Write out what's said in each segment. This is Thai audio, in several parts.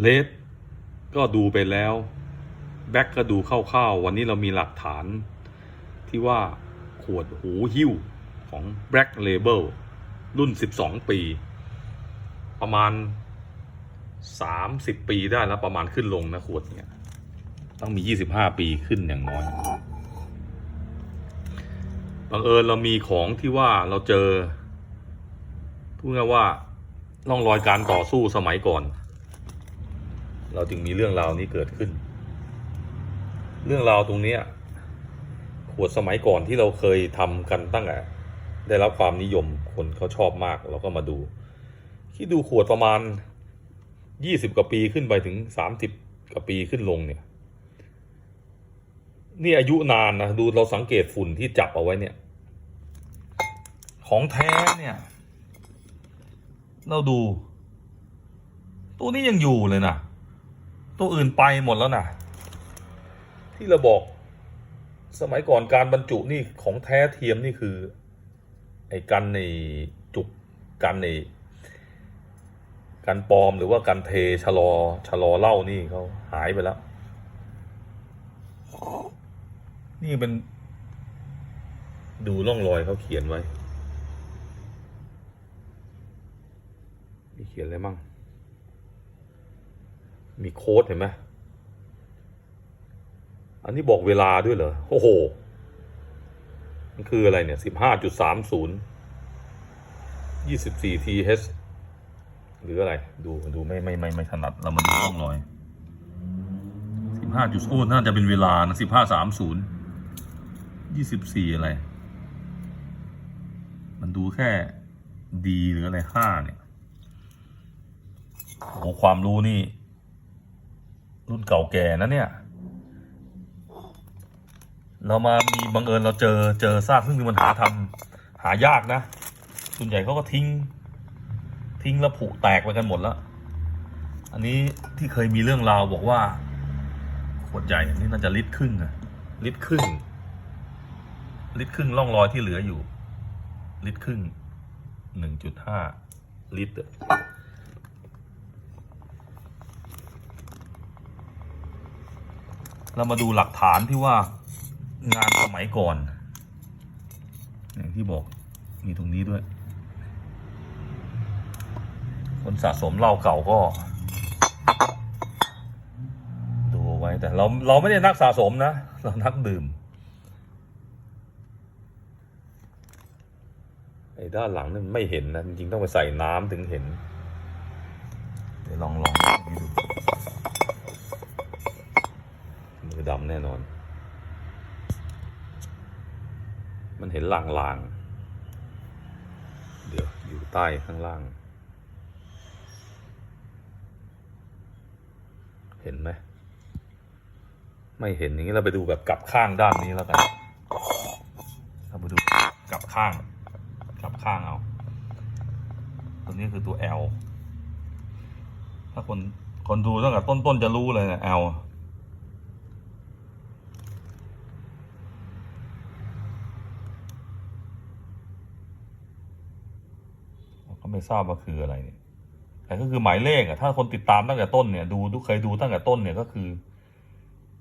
เลสก็ดูไปแล้ว แบ็กก็ดูคร่าวๆ วันนี้เรามีหลักฐานที่ว่าขวดหูหิ้วของ Black Label รุ่น 12 ปี ประมาณ 30 ปีได้แล้วประมาณขึ้นลงนะขวดเนี่ย ต้องมี 25 ปีขึ้นอย่างน้อยบังเอิญเรามีของที่ว่าเราเจอพูดง่ายว่าร่องรอยการต่อสู้สมัยก่อน เราจึงมีเรื่องราวนี้เกิดขึ้น เรื่องราวตรงนี้ขวดสมัยก่อนที่เราเคยทำกันตั้งแต่ได้รับความนิยมคนเขาชอบมากเราก็มาดูคิดดูขวดประมาณยี่สิบกว่าปีขึ้นไปถึงสามสิบกว่าปีขึ้นลงเนี่ย นี่อายุนานนะดูเราสังเกตฝุ่นที่จับเอาไว้เนี่ย ของแท้เนี่ย เราดู ตัวนี้ยังอยู่เลยนะ ตัวอื่นไปหมดแล้วนะที่เราบอก สมัยก่อนการบรรจุนี่ของแท้เทียมนี่คือ ไอ้กันในจุกกันในกันปลอมหรือว่ากันเทชะลอชะลอเล้านี่เขาหายไปแล้ว นี่เป็น ดูร่องรอยเขาเขียนไว้ มีเขียนอะไรมั่ง มีโค้ดเห็นไหมอันนี้บอกเวลาด้วยเหรอ โอ้โห มันคืออะไรเนี่ยสิบห้าจุดสามศูนย์ยี่สิบสี่ทีเหรืออะไร ดูดูไม่ไม่ไม่ไม่ถนัด เรามาดูร่องรอยสิบห้าจุดโอ้น่าจะเป็นเวลานะสิบห้าสามศูนย์ยี่สิบสี่อะไร มันดูแค่ดีหรืออะไรห้าเนี่ยโอ้ความรู้นี่ รุ่นเก่าแก่นะเนี่ย เรามามีบังเอิญเราเจอเจอซากซึ่งมีปัญหาทำหายากนะ ส่วนใหญ่เขาก็ทิ้ง ทิ้งแล้วผุแตกไปกันหมดแล้ว อันนี้ที่เคยมีเรื่องราวบอกว่า ขวดใหญ่อันนี้น่าจะลิตรครึ่งอะลิตรครึ่งลิตรครึ่งร่องรอยที่เหลืออยู่ ลิตรครึ่งหนึ่งจุดห้าลิตรอะ เรามาดูหลักฐานที่ว่างานสมัยก่อน อย่างที่บอกมีตรงนี้ด้วย คนสะสมเหล้าเก่าก็ ดูไว้แต่เราเราไม่ได้นักสะสมนะ เรานักดื่มไอ้ด้านหลังนั่นไม่เห็นนะ จริงๆต้องไปใส่น้ำถึงเห็น เดี๋ยวลองลองดูมือดำแน่นอน มัน เห็นลางๆ เดี๋ยวอยู่ใต้ข้างล่าง เห็นไหม ไม่เห็นอย่างนี้เราไปดูแบบกลับข้างด้านนี้แล้วกันเราไปดูกลับข้าง กลับข้างเอา ตัวนี้คือตัว L ถ้าคนคนดูตั้งแต่ต้นๆจะรู้เลยนะ L ก็ ไม่ทราบว่าคืออะไรเนี่ย แต่ก็คือหมายเลขอะถ้าคนติดตามตั้งแต่ต้นเนี่ย ดูดูเคยดูตั้งแต่ต้นเนี่ยก็คือ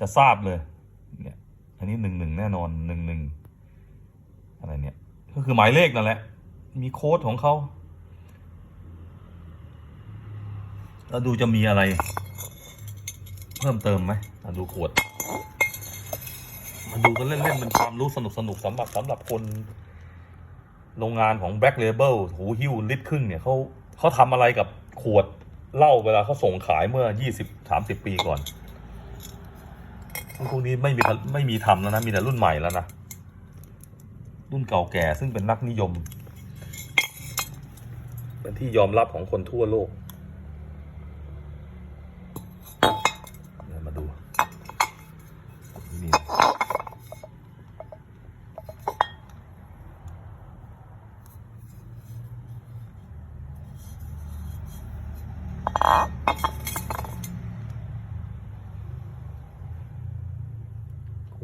จะทราบเลย เนี่ย อันนี้หนึ่งหนึ่งแน่นอนหนึ่งหนึ่งอะไรเนี่ย ก็คือหมายเลขนั่นแหละ มีโค้ดของเขาแล้วดูจะมีอะไร เพิ่มเติมไหมมาดูขวด มาดูกันเล่นๆเป็นความรู้สนุกสนุกสำหรับสำหรับคน โรงงานของ Black Label หูหิ้วลิตรครึ่งเนี่ยเขาเขาทำอะไรกับขวดเหล้าเวลาเขาส่งขายเมื่อ 20 30 ปีก่อนพวกนี้ไม่มีไม่มีทำแล้วนะ มีแต่รุ่นใหม่แล้วนะ รุ่นเก่าแก่ซึ่งเป็นนักนิยม เป็นที่ยอมรับของคนทั่วโลกเดี๋ยวมาดูนี่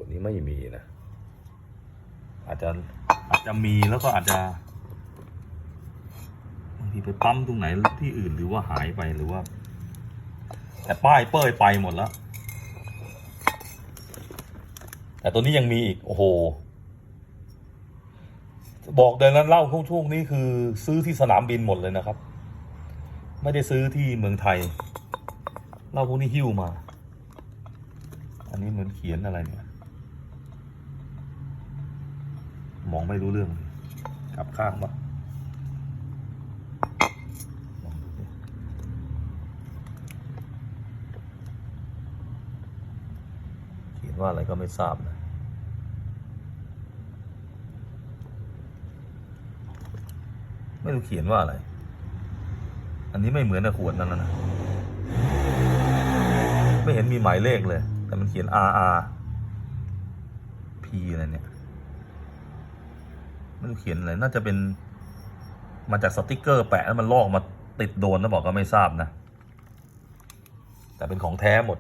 ขวดนี้ไม่มีนะ อาจจะอาจจะมีแล้วก็อาจจะบางทีไปปั๊มตรงไหนที่อื่นหรือว่าหายไปหรือว่า แต่ป้ายเป้ยไปหมดแล้ว แต่ตัวนี้ยังมีอีก โอ้โห บอกเลยนะเล้าพวกช่วงนี้คือซื้อที่สนามบินหมดเลยนะครับ ไม่ได้ซื้อที่เมืองไทยเล้าพวกนี้หิ้วมา อันนี้เหมือนเขียนอะไรเนี่ย มองไม่รู้เรื่องกลับข้างปะเขียนว่าอะไรก็ไม่ทราบนะไม่รู้เขียนว่าอะไร อันนี้ไม่เหมือนกับขวดนั่นนะ ไม่เห็นมีหมายเลขเลย แต่มันเขียน R R P อะไรเนี่ย ไม่รู้เขียนอะไรน่าจะเป็นมาจากสติกเกอร์แปะแล้วมันลอกมาติดโดนนะบอกก็ไม่ทราบนะ แต่เป็นของแท้หมด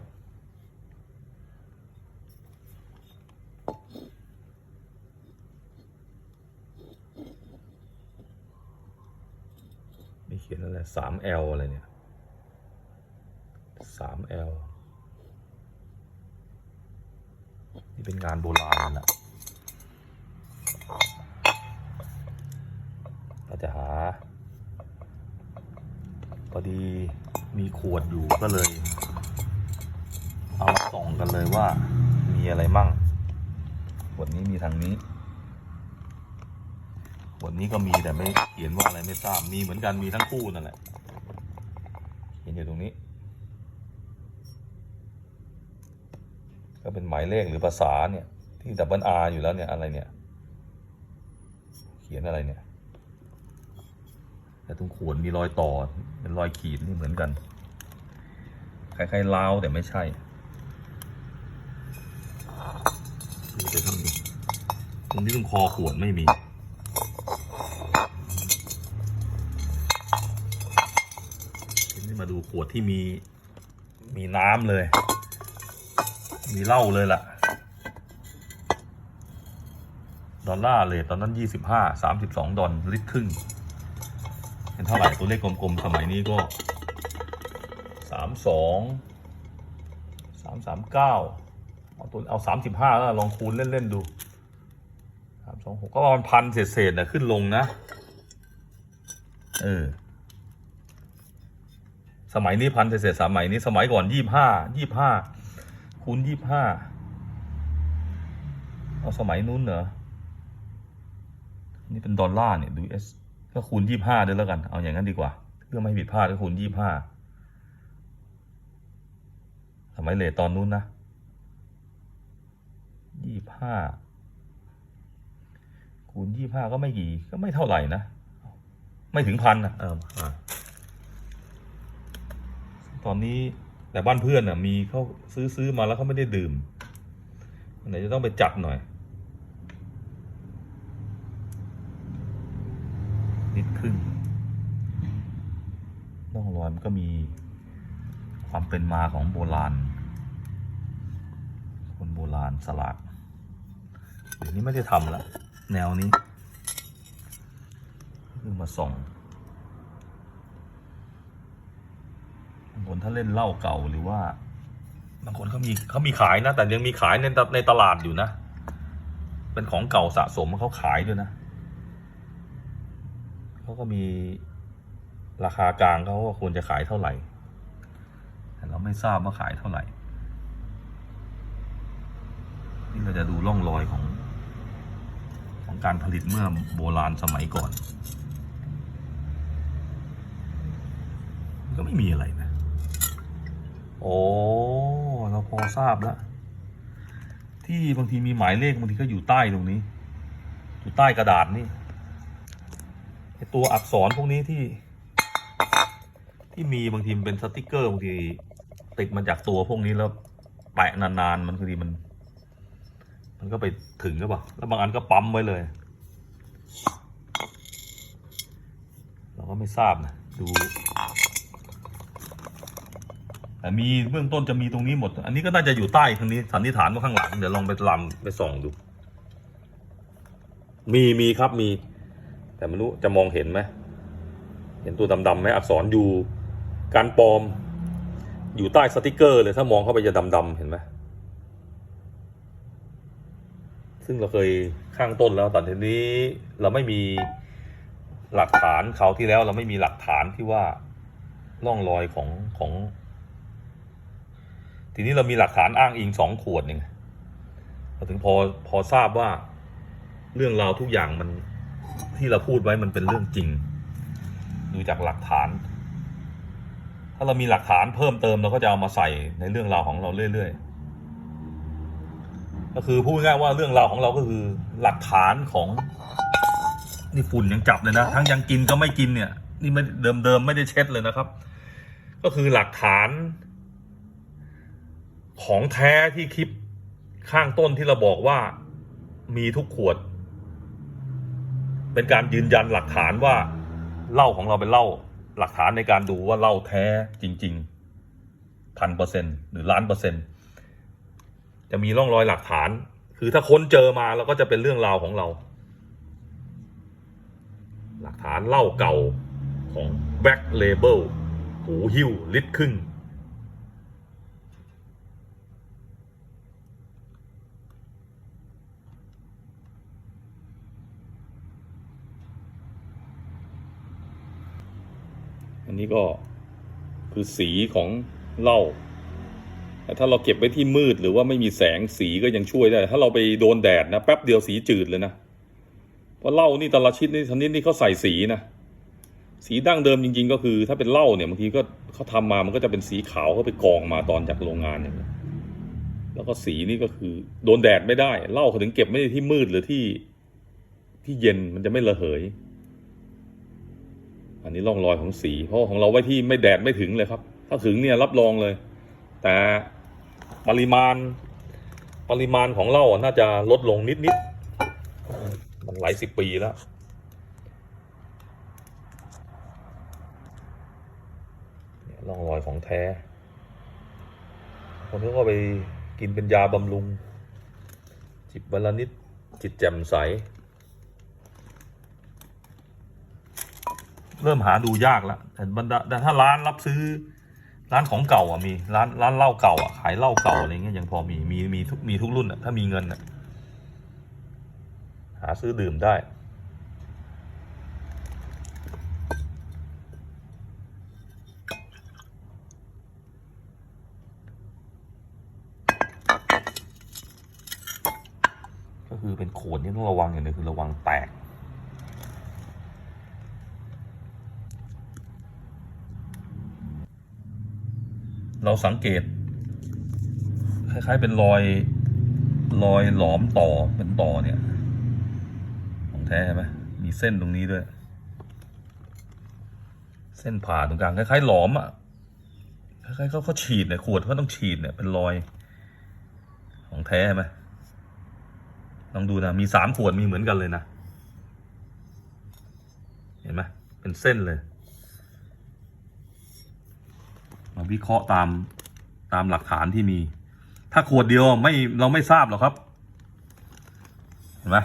มีเขียนอะไรสาม L อลอะไรเนี่ยสาม L นี่เป็นงานโบราณนะเราจะหา พอดีมีข วดอยู่ก็เลย เอามาส่องกันเลยว่ามีอะไรมั่งขวดนี้มีทางนี้ขวดนี้ก็มีแต่ไม่เขียนว่าอะไรไม่ทราบมีเหมือนกันมีทั้งคู่นั่นแหละเขียนอยู่ตรงนี้ ก็เป็นหมายเลขหรือภาษาเนี่ย ที่ดับเบิลอาร์อยู่แล้วเนี่ยอะไรเนี่ย เขียนอะไรเนี่ยแต่ตรงขวดมีรอยต่อเป็นรอยขีดนี่เหมือนกัน คล้ายๆลาวแต่ไม่ใช่ดูไปตรงนี้ตรงนี้ตรงคอขวดไม่มีทีนี้มาดูขวดที่มีมีน้ำเลย มีเหล้าเลยล่ะ ดอลลาร์เลยตอนนั้นยี่สิบห้าสามสิบสองดอลลิตรครึ่งเป็นเท่าไหร่ตัวเลขกลมๆ สมัยนี้ก็ามสองสามสามเก้าเอาตัวเอาสามสิบห้าแล้วลองคูณเล่น ๆ ดูสามสองหกก็ประมาณพันเศษๆนะขึ้นลงนะ เออ สมัยนี้พันเศษๆสมัยนี้สมัยก่อนยี่ห้ายี่ห้าคูณยี่ห้าเอาสมัยนู้นเหรอ นี่เป็นดอลลาร์เนี่ยดูเอสก็คูณยี่ห้าด้วยแล้วกัน เอาอย่างนั้นดีกว่า เพื่อไม่ให้ผิดพลาดก็คูณยี่ห้า สมัยเลทตอนนู้นนะยี่ห้าคูณยี่ห้าก็ไม่กี่ก็ไม่เท่าไหร่นะ ไม่ถึงพันนะเอออ่าตอนนี้แต่บ้านเพื่อนอะ มีเขาซื้อซื้อมาแล้วเขาไม่ได้ดื่มอันไหนจะต้องไปจัดหน่อย นิดครึ่งร่องรอยมันก็มี ความเป็นมาของโบราณ คนโบราณสลักเดี๋ยวนี้ไม่ได้ทำแล้วแนวนี้คือมาส่องบางคนถ้าเล่นเหล้าเก่าหรือว่า บางคนเขามีเขามีขายนะ แต่ยังมีขายในตในตลาดอยู่นะ เป็นของเก่าสะสมเขาขายด้วยนะเขาก็มีราคากลางเขาว่าควรจะขายเท่าไหร่ แต่เราไม่ทราบว่าขายเท่าไหร่ นี่เราจะดูร่องรอยของ ของการผลิตเมื่อโบราณสมัยก่อน ก็ไม่มีอะไรนะ โอ้เราพอทราบแล้ว ที่บางทีมีหมายเลขบางทีก็อยู่ใต้ตรงนี้ อยู่ใต้กระดาษนี่ตัวอักษรพวกนี้ที่ที่มีบางทีมันเป็นสติกเกอร์บางที ติดมาจากตัวพวกนี้แล้วแปะนานๆมันบางทีมัน มันก็ไปถึงก็ปล่าแล้วบางอันก็ปั๊มไว้เลย เราก็ไม่ทราบนะดูแต่มีเบื้องต้นจะมีตรงนี้หมด อันนี้ก็น่าจะอยู่ใต้ทางนี้สันนิษฐานว่าข้างหลังเดี๋ยวลองไปลำไปส่องดู มีมีครับมี แต่ไม่รู้จะมองเห็นไหมเห็นตัวดำๆไหมอักษรอยู่การปลอม อยู่ใต้สติกเกอร์เลยถ้ามองเข้าไปจะดำๆเห็นไหมซึ่งเราเคยข้างต้นแล้วแต่ทีนี้เราไม่มีหลักฐานเขาที่แล้วเราไม่มีหลักฐานที่ว่าร่องรอยของของ ทีนี้เรามีหลักฐานอ้างอิงสองขวดหนึ่งเราถึงพอพอทราบว่าเรื่องราวทุกอย่างมันที่เราพูดไว้มันเป็นเรื่องจริง ดูจากหลักฐาน ถ้าเรามีหลักฐานเพิ่มเติมเราก็จะเอามาใส่ในเรื่องราวของเราเรื่อยๆ ก็คือพูดง่ายๆว่าเรื่องราวของเราก็คือหลักฐานของนี่ฝุ่นยังจับเลยนะ ทั้งยังกินก็ไม่กินเนี่ย นี่ไม่เดิมๆไม่ได้เช็ดเลยนะครับ ก็คือหลักฐาน ของแท้ที่คลิปข้างต้นที่เราบอกว่ามีทุกขวด เป็นการยืนยันหลักฐานว่าเหล้าของเราเป็นเหล้า หลักฐานในการดูว่าเหล้าแท้จริงๆพันเปอร์เซ็นหรือล้านเปอร์เซ็นจะมีร่องรอยหลักฐาน คือถ้าค้นเจอมาเราก็จะเป็นเรื่องราวของเรา หลักฐานเหล้าเก่าของ Black Label หูหิ้วลิตรครึ่ง นนี้ก็คือสีของเหล้าแต่ถ้าเราเก็บไว้ที่มืดหรือว่าไม่มีแสงสีก็ยังช่วยได้ ถ้าเราไปโดนแดดนะแป๊บเดียวสีจืดเลยนะ เพราะเหล้านี่แต่ละชนิดนี่ชนิดนี่เขาใส่สีนะ สีดั้งเดิมจริง ๆ ก็คือ ถ้าเป็นเหล้าเนี่ยบางทีก็เขาทำมามันก็จะเป็นสีขาวเขาไปกองมาตอนจากโรงงานเนี่ยแล้วก็สีนี่ก็คือ โดนแดดไม่ได้เหล้าเขาถึงเก็บไม่ได้ที่มืดหรือที่ที่เย็นมันจะไม่ระเหย อันนี้ร่องรอยของสี เพราะของเราไว้ที่ไม่แดดไม่ถึงเลยครับ ถ้าถึงเนี่ยรับรองเลย แต่ปริมาณ ปริมาณของเหล้าน่าจะลดลงนิดๆมันหลายสิบปีแล้ว ร่องรอยของแท้ คนเขาก็ไปกินเป็นยาบำรุง จิบวันละนิดจิตแจ่มใส เริ่มหาดูยากแล้วแต่บรรดาแต่ถ้าร้านรับซื้อ ร้านของเก่าอะมีร้านร้านเหล้าเก่าอะขายเหล้าเก่าอะไรเงี้ยยังพอมีมีมีทุกมีทุกรุ่นอะถ้ามีเงินอะหาซื้อดื่มได้ ก็คือเป็นขวดนี่ต้องระวังอย่างหนึงคือระวังแตก เรา สังเกต คล้ายๆเป็นรอยรอยหลอมต่อเป็นต่อเนี่ย ของแท้ใช่ไหมมีเส้นตรงนี้ด้วย เส้นผ่าตรงกลางคล้ายๆหลอมอะคล้ายๆเขาเขาฉีดเนี่ยขวดเขาต้องฉีดเนี่ยเป็นรอย ของแท้ใช่ไหมลองดูนะมีสามขวดมีเหมือนกันเลยนะ เห็นไหมเป็นเส้นเลย มาวิเคราะห์ตามตามหลักฐานที่มี ถ้าขวดเดียวไม่เราไม่ทราบหรอกครับ เห็นไหม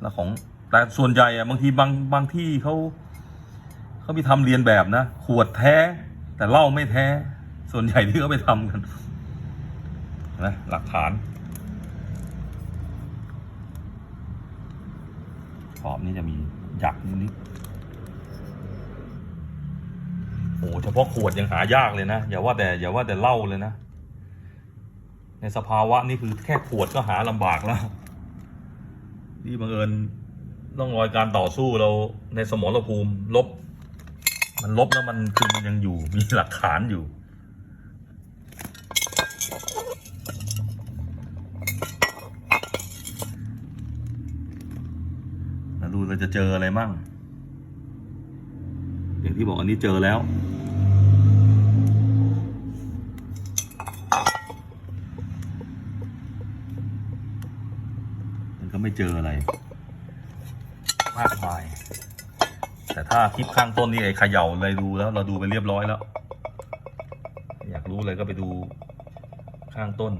แล้วของแต่ส่วนใหญ่อะบางทีบางบางที่เขาเขามีทำเรียนแบบนะ ขวดแท้ แต่เหล้าไม่แท้ ส่วนใหญ่ที่เขาไปทำกันนไหมหลักฐานขอบนี้จะมีหยักนิดๆ โอ้โหเฉพาะขวดยังหายากเลยนะ อย่าว่าแต่อย่าว่าแต่เหล้าเลยนะ ในสภาวะนี่คือแค่ขวดก็หาลำบากแล้วนี่บังเอิญต้องรอยการต่อสู้เราในสมรภูมิลบ มันลบแล้วมันคือมันยังอยู่มีหลักฐานอยู่มาดูเราจะเจออะไรมั่ง อย่างที่บอกอันนี้เจอแล้ว มันก็ ไม่เจออะไร มากมาย แต่ถ้าคลิปข้างต้นนี่ไอ้เขย่าเลยดูแล้ว เราดูไปเรียบร้อยแล้ว อยากรู้อะไรก็ไปดูข้างต้น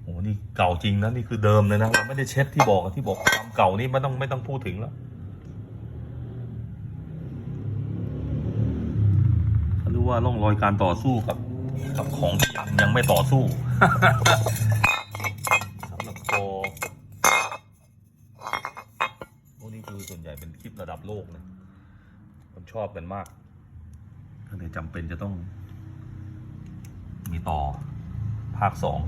โอ้โหนี่เก่าจริงนะนี่คือเดิมเลยนะเราไม่ได้เช็ดที่บอกที่บอกความเก่านี่ไม่ต้องไม่ต้องพูดถึงแล้วถ้ารู้ว่าร่องรอยการต่อสู้กับกับของที่ยังยังไม่ต่อสู้ำหรับคอพวกนี้คือส่วนใหญ่เป็นคลิประ ดับโลกนะคนชอบกันมากก็เลยจำเป็นจะต้อง มีต่อภาคสอง